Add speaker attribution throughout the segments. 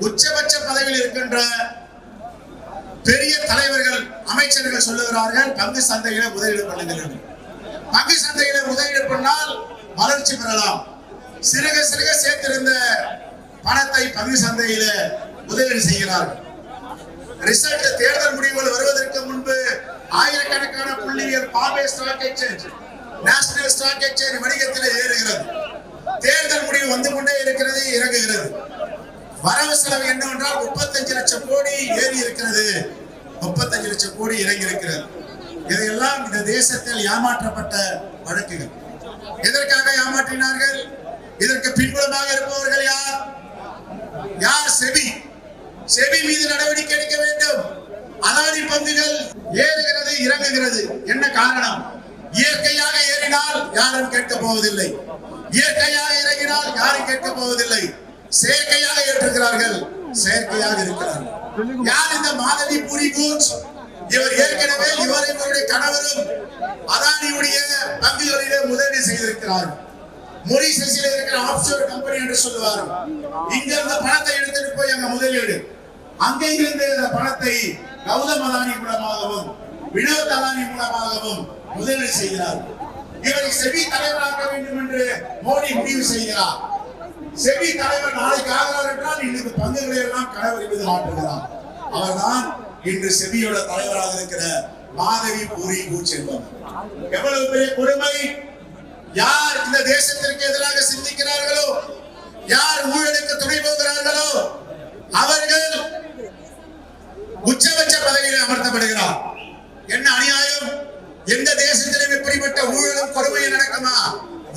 Speaker 1: உச்சபட்ச பதவியில் இருக்கின்ற பெரிய தலைவர்கள் அமைச்சர்கள் சொல்லுகிறார்கள் பங்கு சந்தையில முதலீடு பண்ணுங்கள். பங்கு சந்தையில முதலீடு பண்ணால் வளர்ச்சி பெறலாம். சிறுக சிறுக சேர்த்திருந்த பணத்தை பங்கு சந்தையில முதலீடு செய்கிறார்கள். ரிசல்ட் தேர்தல் முடிவுகள் வருவதற்கு முன்பு ஆயிரக்கணக்கான புள்ளிகள் Bombay stock exchange national stock exchange வணிகத்தில் ஏறுகிறது. தேர்தல் முடிவு வந்து கொண்டே இருக்கிறது இறங்குகிறது வரவு செலவு என்னவென்றால் முப்பத்தஞ்சு லட்சம் கோடி ஏறி இருக்கிறது. முப்பத்தஞ்சு லட்சம் கோடி இறங்கி இருக்கிறது. இதையெல்லாம் இந்த தேசத்தில் ஏமாற்றப்பட்ட வழக்குகள். எதற்காக ஏமாற்றினார்கள்? இதற்கு பின்புலமாக இருப்பவர்கள் யார்? யார் செபி? செபி மீது நடவடிக்கை எடுக்க வேண்டும். அதானி பங்குகள் ஏறுகிறது இறங்குகிறது. என்ன காரணம்? இயற்கையாக ஏறினால் யாரும் கேட்க போவதில்லை. இயற்கையாக இறங்கினால் யாரும் கேட்க போவதில்லை. செயற்கையாக ஏற்றுகிறார்கள் செயற்கையாக இருக்கிறார்கள். யார் இந்த மாதவி பூரி கூச் இவர் ஏற்கனவே இவர் இவருடைய கணவரும் அதானியுடைய பங்குகளிலே முதலீடு செய்திருக்கிறார். மொரிசஸில் இருக்கிற ஆப்ஷோர் கம்பெனி என்று சொல்லுவார். இங்க இருந்த பணத்தை எடுத்துட்டு போய் அங்க முதலீடு. அங்கே இருந்து இந்த பணத்தை கௌதம் அதானி மூலமாகவும் வினோத் அதானி மூலமாகவும் முதலீடு செய்கிறார். இவரை செவி தலைவராக்க வேண்டும் என்று மோடி முடிவு செய்கிறார். செவி தலைவர் நாளைக்கு ஆகிறார் என்றால் இன்றைக்கு பங்குகளை எல்லாம் கணவர் ஆற்றுகிறார் அவர்தான் இன்று செவியோட தலைவராக இருக்கிற மாதவி பூரி பூச்செல்வம். எவ்வளவு பெரிய கொடுமை? யார் இந்த தேசத்திற்கு எதிராக சிந்திக்கிறார்களோ? யார் ஊழலுக்கு துணை போகிறார்களோ? அவர்கள் உச்சபட்ச பதவியில் அமர்த்தப்படுகிறார். என்ன அநியாயம்? எந்த தேசத்திலும் இப்படிப்பட்ட ஊழலும் கொடுமையும் நடக்குமா?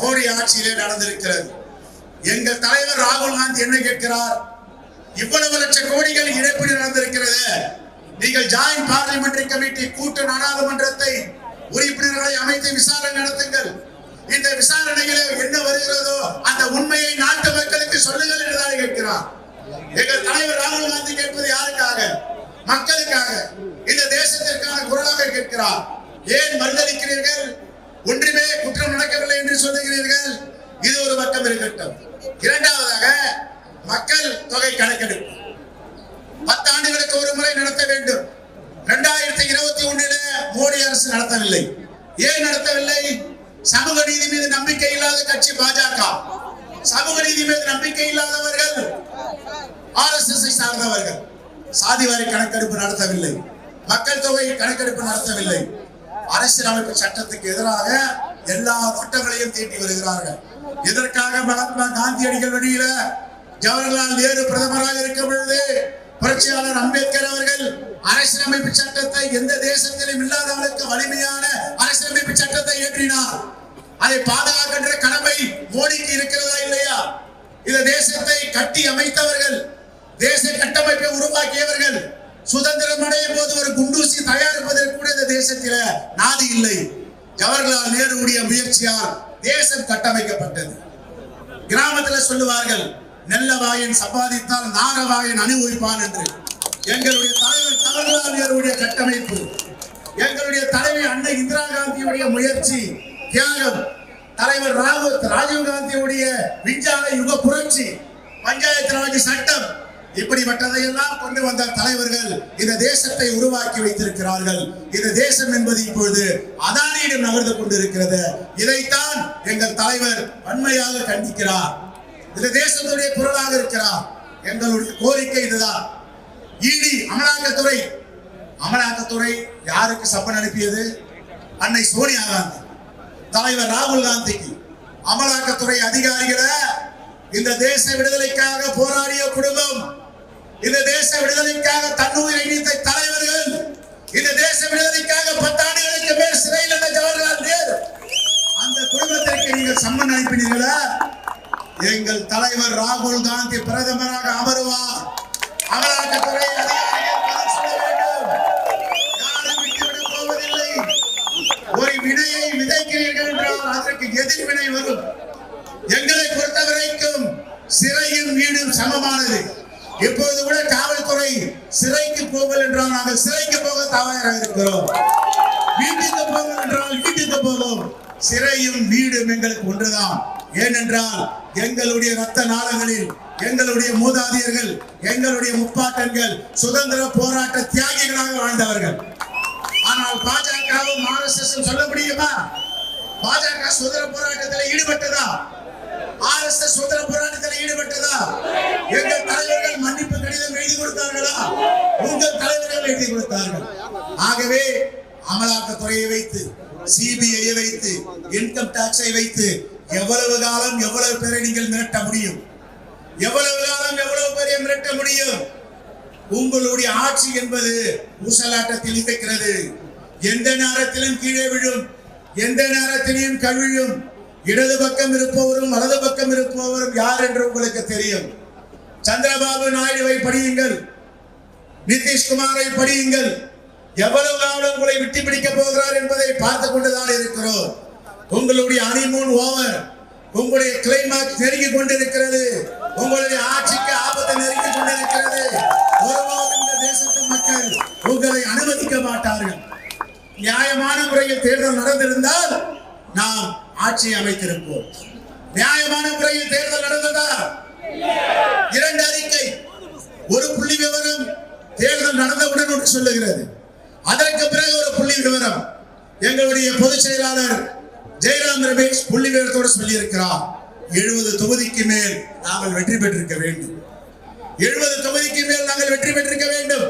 Speaker 1: மோடி ஆட்சியிலே நடந்திருக்கிறது. எங்கள் தலைவர் ராகுல் காந்தி என்ன கேட்கிறார்? இவ்வளவு லட்சம் கோடிகள் இழப்பீடு நடந்திருக்கிறது. நீங்கள் ஜாயிண்ட் பார்லிமெண்டரி கமிட்டி கூட்டு நாடாளுமன்றத்தை உறுப்பினர்களை அமைத்து விசாரணை நடத்துங்கள். இந்த விசாரணையில என்ன வருகிறதோ அந்த உண்மையை நாட்டு மக்களுக்கு சொல்லுங்கள் என்றுதான் கேட்கிறார். எங்கள் தலைவர் ராகுல் காந்தி கேட்பது யாருக்காக? மக்களுக்காக. இந்த தேசத்திற்கான குரலாக கேட்கிறார். ஏன் மறுதளிக்கிறீர்கள்? ஒன்றுமே குற்றம் நடக்கவில்லை என்று சொல்லுகிறீர்கள்? இது ஒரு பக்கம் இருக்கட்டும். இரண்டாவதாக மக்கள் தொகை கணக்கெடுப்பு. பத்து ஆண்டுகளுக்கு ஒரு முறை நடத்த வேண்டும். இரண்டாயிரத்தி இருபத்தி ஒண்ணுல மோடி அரசு நடத்தவில்லை. ஏன் நடத்தவில்லை? சமூக நீதி மீது நம்பிக்கை இல்லாத கட்சி பாஜக. சமூக நீதி மீது நம்பிக்கை இல்லாதவர்கள் ஆர்எஸ்எஸ் சார்ந்தவர்கள். சாதிவாரி கணக்கெடுப்பு நடத்தவில்லை. மக்கள் தொகை கணக்கெடுப்பு நடத்தவில்லை. அரசியலமைப்பு சட்டத்துக்கு எதிராக எல்லா திட்டங்களையும் தீட்டி வருகிறார்கள். இதற்காக மகாத்மா காந்தியடிகள் வழியில ஜவஹர்லால் நேரு பிரதமராக இருக்கும் பொழுது புரட்சியாளர் அம்பேத்கர் அவர்கள் அரசியலமைப்பு சட்டத்தை எந்த தேசத்திலும் இல்லாதவர்களுக்கு வலிமையான அரசியலமைப்பு சட்டத்தை இயற்றினார். அதை பாதுகாக்கின்ற கடமை மோடிக்கு இருக்கிறதா இல்லையா? இந்த தேசத்தை கட்டி அமைத்தவர்கள் தேச கட்டமைப்பை உருவாக்கியவர்கள் சுதந்திரம் அடையும் போது ஒரு குண்டூசி தயாரிப்பதற்கு கூட இந்த தேசத்தில நாதி இல்லை. ஜவஹர்லால் நேருடைய முயற்சியால் தேசம் கட்டமைக்கப்பட்டது. கிராமத்துல சொல்லுவார்கள் நெல்லவாயின் சம்பாதித்தால் நாரவாயன் அனுபவிப்பான் என்று. எங்களுடைய தலைவர் ஜவஹர்லால் நேருடைய கட்டமைப்பு எங்களுடைய தலைவி அன்னை இந்திரா காந்தியுடைய முயற்சி தியாகம் தலைவர் ராகுல் ராஜீவ் காந்தியுடைய விஞ்ஞான யுக புரட்சி பஞ்சாயத்து ராஜ் சட்டம் இப்படிப்பட்டதையெல்லாம் கொண்டு வந்த தலைவர்கள் இந்த தேசத்தை உருவாக்கி வைத்திருக்கிறார்கள். இந்த தேசம் என்பது இப்பொழுது அதானியிடம் நகர்ந்து கொண்டிருக்கிறது. இதைத்தான் எங்கள் தலைவர் வன்மையாக கண்டிக்கிறார். இந்த தேசத்துடைய குரலாக இருக்கிறார். எங்களுடைய கோரிக்கை இதுதான். இடி அமலாக்கத்துறை. அமலாக்கத்துறை யாருக்கு சப்பன் அனுப்பியது? அன்னை சோனியா காந்தி. தலைவர் ராகுல் காந்திக்கு. அமலாக்கத்துறை அதிகாரிகளை இந்த தேச விடுதலைக்காக போராடிய குடும்ப இந்த தேச விடுதலைக்காக தன்னுயிரை நீத்த தலைவர்கள் இந்த தேச விடுதலைக்காக பத்தாண்டுகளுக்கு மேல் சிறையில் இருந்த ஜவஹர்லால் நேரு அந்த குடும்பத்திற்கு நீங்கள் சம்மன் அனுப்பினீர்களா? எங்கள் தலைவர் ராகுல் காந்தி பிரதமராக அமருவார். அமலாக்கத்துறை சொல்ல வேண்டும். போவதில்லை. ஒரு வினையை விதைக்கிறீர்கள் என்றால் அதற்கு எதிர்வினை வரும் எங்களை பொறுத்த வரைக்கும் சிறையும் வீடும் சமமானது இப்பொழுது கூட காவல்துறை சிறைக்கு போகல் என்றால் நாங்கள் சிறைக்கு போக தயாராக இருக்கிறோம். வீட்டுக்கு போகல் என்றால் வீட்டுக்கு போகும் சிறையும் வீடும் எங்களுக்கு ஒன்றுதான். ஏனென்றால் எங்களுடைய ரத்த நாளங்களில் எங்களுடைய மூதாதையர்கள் எங்களுடைய முப்பாட்டன்கள் சுதந்திர போராட்ட தியாகிகளாக வாழ்ந்தவர்கள். ஆனால் பாஜகவும் ஆர்எஸ்எஸ் சொல்ல முடியுமா? பாஜக சுதந்திர போராட்டத்தில் ஈடுபட்டதா? ஆர்எஸ்எஸ் சுதந்திர போராட்டத்தில் ஈடுபட்டதா? இருக்கிறார்கள் ஆகவே அமலாக்கத்துறையை வைத்து சிபிஐ வைத்து இன்கம் டாக்ஸை வைத்து எவ்வளவு காலம் எவ்வளவு பேரை நீங்கள் மிரட்ட முடியும்? எவ்வளவு காலம் எவ்வளவு பேரை மிரட்ட முடியும்? உங்களுடைய ஆட்சி என்பது ஊசலாட்டத்தில் இருக்கிறது எந்த நேரத்திலும் கீழே விழும் எந்த நேரத்திலையும் கவிழும் இடது பக்கம் இருப்பவரும் வலது பக்கம் இருப்பவரும் யார் என்று உங்களுக்கு தெரியும்? சந்திரபாபு நாயுடுவை படியுங்கள். நிதிஷ்குமாரை படியுங்கள். எவ்வளவு நாள் உங்களை விட்டு பிடிக்க போகிறார் என்பதை பார்த்து கொண்டுதான் இருக்கிறோம். உங்களுடைய அனிமூன் ஓவர் உங்களுடைய கிளைமாக்ஸ் நெருங்கி கொண்டிருக்கிறது. உங்களுடைய ஆட்சிக்கு ஆபத்து நெருங்கி கொண்டிருக்கிறது. ஒருபோதும் இந்த தேசத்து மக்கள் உங்களை அனுமதிக்க மாட்டார்கள். நியாயமான முறையில் தேர்தல் நடந்திருந்தால் நாம் ஆட்சி அமைத்திருப்போம். நியாயமான முறையில் தேர்தல் நடந்ததா இரண்டு அறிக்கை ஒரு புள்ளி விவரம் தேர்தல் நடந்தவுடன் ஒன்று சொல்லுகிறது. அதற்கு பிறகு ஒரு புள்ளி விவரம் எங்களுடைய பொதுச் செயலாளர் ஜெயராம் ரமேஷ் புள்ளி விவரத்தோடு சொல்லியிருக்கிறார். எழுபது தொகுதிக்கு மேல் நாங்கள் வெற்றி பெற்றிருக்க வேண்டும். எழுபது தொகுதிக்கு மேல் நாங்கள் வெற்றி பெற்றிருக்க வேண்டும்.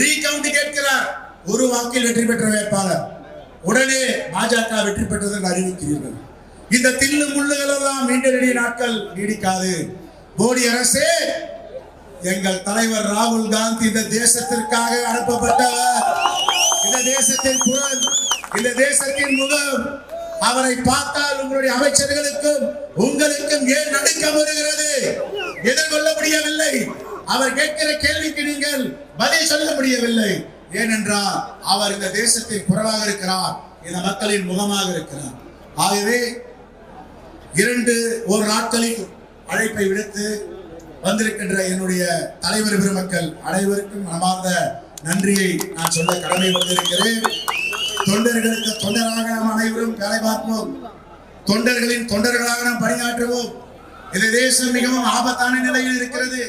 Speaker 1: ரீகவுண்ட் கேட்கிறார். ஒரு வாக்கில் வெற்றி பெற்ற வேட்பாளர். உடனே பாஜக வெற்றி பெற்றது என்று அறிவிக்கிறீர்கள். இந்த தில்லு முள்ளுகள் எல்லாம் நீண்ட நெடிய நாட்கள் நீடிக்காது. மோடி அரசே எங்கள் தலைவர் ராகுல் காந்தி இந்த தேசத்திற்காக அனுப்பப்பட்டவர் இந்த தேசத்தின் குரல் இந்த தேசத்தின் முகம் அவரை பார்த்தால் உங்களுடைய அமைச்சர்களுக்கும் உங்களுக்கும் ஏன் நடுக்கம் வருகிறது? எதிர்கொள்ள முடியவில்லை. அவர் கேட்கிற கேள்விக்கு நீங்கள் பதில் சொல்ல முடியவில்லை. ஏனென்றால் அவர் இந்த தேசத்தின் குரலாக இருக்கிறார் இந்த மக்களின் முகமாக இருக்கிறார். ஆகவே இரண்டு ஒரு நாட்களில் அழைப்பை விடுத்து வந்திருக்கின்ற என்னுடைய தலைவர் பெருமக்கள் அனைவருக்கும் மனமார்ந்த நன்றியை நான் சொல்ல கடமை வந்திருக்கிறேன் தொண்டர்களுக்கு தொண்டராக நாம் அனைவரும் வேலை பார்ப்போம். தொண்டர்களின் தொண்டர்களாக நாம் பணியாற்றுவோம். இந்த தேசம் மிகவும் ஆபத்தான நிலையில் இருக்கிறது.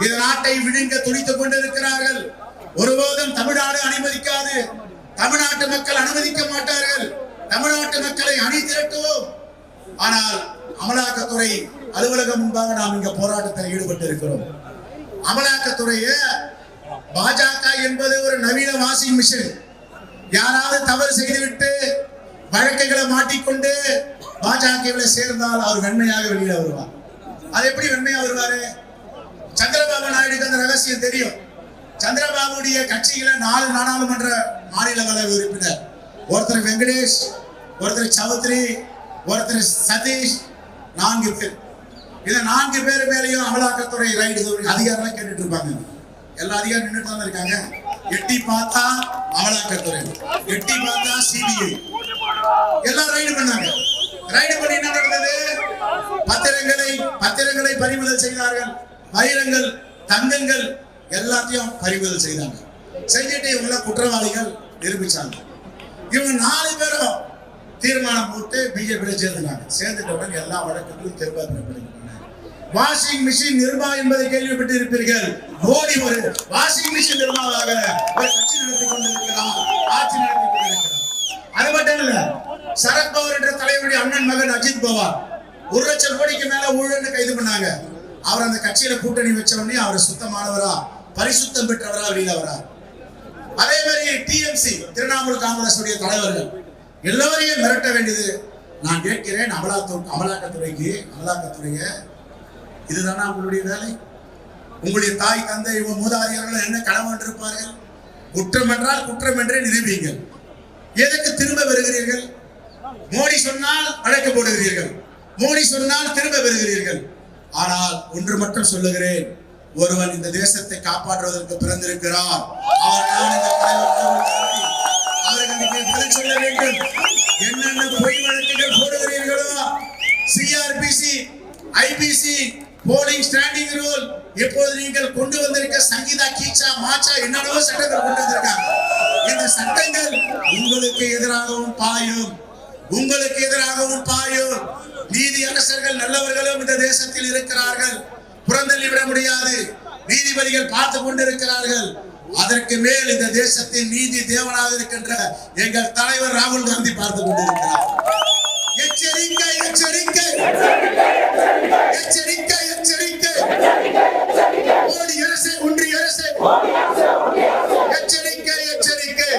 Speaker 1: இந்த நாட்டை விழுங்க துடித்துக் கொண்டிருக்கிறார்கள். ஒருபோதும் தமிழ்நாடு அனுமதிக்காது. தமிழ்நாட்டு மக்கள் அனுமதிக்க மாட்டார்கள். தமிழ்நாட்டு மக்களை அணி திரட்டுவோம். ஆனால் அமலாக்கத்துறை அலுவலகம் முன்பாக நாம் இங்க போராட்டத்தில் ஈடுபட்டு இருக்கிறோம் அமலாக்கத்துறைய பாஜக என்பது ஒரு நவீன வாஷிங் மிஷின். யாராவது தவறு செய்துவிட்டு வழக்குகளை மாட்டிக்கொண்டு பாஜகவில் சேர்ந்தால் அவர் வெண்மையாக வெளியில வருவார். அது எப்படி வெண்மையா வருவாரு? சந்திரபாபு நாயுடுக்கு அந்த ரகசியம் தெரியும். சந்திரபாபுடைய கட்சியில நாலு நாடாளுமன்ற மாநிலங்களவை உறுப்பினர். ஒருத்தர் வெங்கடேஷ் ஒருத்தர் சௌத்ரி ஒருத்தர் சதீஷ் நான்கு பேர். இந்த நான்கு பேர் மேலேயும் அமலாக்கத்துறை ரைடு அதிகாரம் கேட்டுட்டு இருப்பாங்க. எல்லா அதிகாரம் நின்றுட்டு தான் இருக்காங்க? எட்டி பார்த்தா அமலாக்கத்துறை எட்டி பார்த்தா சிபிஐ எல்லாம் ரைடு பண்ணாங்க. ரைடு பண்ணி என்ன நடந்தது? பத்திரங்களை பத்திரங்களை பறிமுதல் செய்தார்கள். வைரங்கள் தங்கங்கள் எல்லாத்தையும் பறிமுதல் செய்தாங்க. செஞ்சுட்டு இவங்கள குற்றவாளிகள் நிரூபிச்சாங்க. இவங்க நாலு பேரும் தீர்மானம் போட்டு பிஜேபியில் சேர்ந்துட்டாங்க. சேர்ந்துட்டவுடன் எல்லா வழக்குகளும் திரும்ப வாஷிங் மிஷின் நிர்மா என்பதை கேள்விப்பட்டு இருப்பீர்கள் மோடி ஒரு வாஷிங் மிஷின் நிர்மாவாக ஒரு கட்சி நடத்தி கொண்டிருக்கிறார் ஆட்சி நடத்தி கொண்டிருக்கிறார். அது மட்டும் இல்ல சரத்பவர் என்ற தலைவருடைய அண்ணன் மகன் அஜித் பவார் ஒரு லட்சம் கோடிக்கு மேல ஊழல் கைது பண்ணாங்க. அவர் அந்த கட்சியில கூட்டணி வச்ச அவர் சுத்தமானவரா பரிசுத்தம் பெற்றவரா வெளியில வரா அதே மாதிரி டிஎம்சி திரிணாமுல் காங்கிரஸ் உடைய தலைவர்கள் எல்லோரையும் மிரட்ட வேண்டியது நான் கேட்கிறேன் அமலாக்க அமலாக்கத்துறைக்கு அமலாக்கத்துறையை இதுதானா உங்களுடைய வேலை? உங்களுடைய தாய் தந்தை இவன் மூதாதையர்கள் என்ன கடமை இருப்பார்கள் குற்றம் என்றால் குற்றம் என்றே நிரூபிங்கள் எதற்கு திரும்ப வருகிறீர்கள்? மோடி சொன்னால் வழக்கு போடுகிறீர்கள். மோடி சொன்னால் திரும்ப வருகிறீர்கள். ஆனால் ஒன்று மட்டும் சொல்லுகிறேன். ஒருவன் இந்த தேசத்தை காப்பாற்றுவதற்கு பிறந்திருக்கிறார் அவர் இந்த தலைவர் பதில் சொல்ல வேண்டும். என்னென்ன பொய் வழக்குகள் போடுகிறீர்களோ CRPC IPC polling standing rule இப்போது நீங்கள் கொண்டு வந்திருக்க சங்கீதா கீச்சா மாச்சா என்னென்னவோ சட்டங்கள் கொண்டு வந்திருக்காங்க. இந்த சட்டங்கள் உங்களுக்கு எதிராகவும் பாயும். உங்களுக்கு எதிராகவும் பாயும். நீதி அரசர்கள் நல்லவர்களும் இந்த தேசத்தில் இருக்கிறார்கள். புறந்தள்ளி விட முடியாது. நீதிபதிகள் பார்த்து கொண்டிருக்கிறார்கள். அதற்கு மேல் இந்த தேசத்தின் நீதி தேவனாக இருக்கின்ற எங்கள் தலைவர் ராகுல் காந்தி பார்த்து கொண்டிருக்கிறார். எச்சரிக்கை எச்சரிக்கை. எச்சரிக்கை எச்சரிக்கை. மோடி அரசு ஒன்றிய அரசு. எச்சரிக்கை எச்சரிக்கை.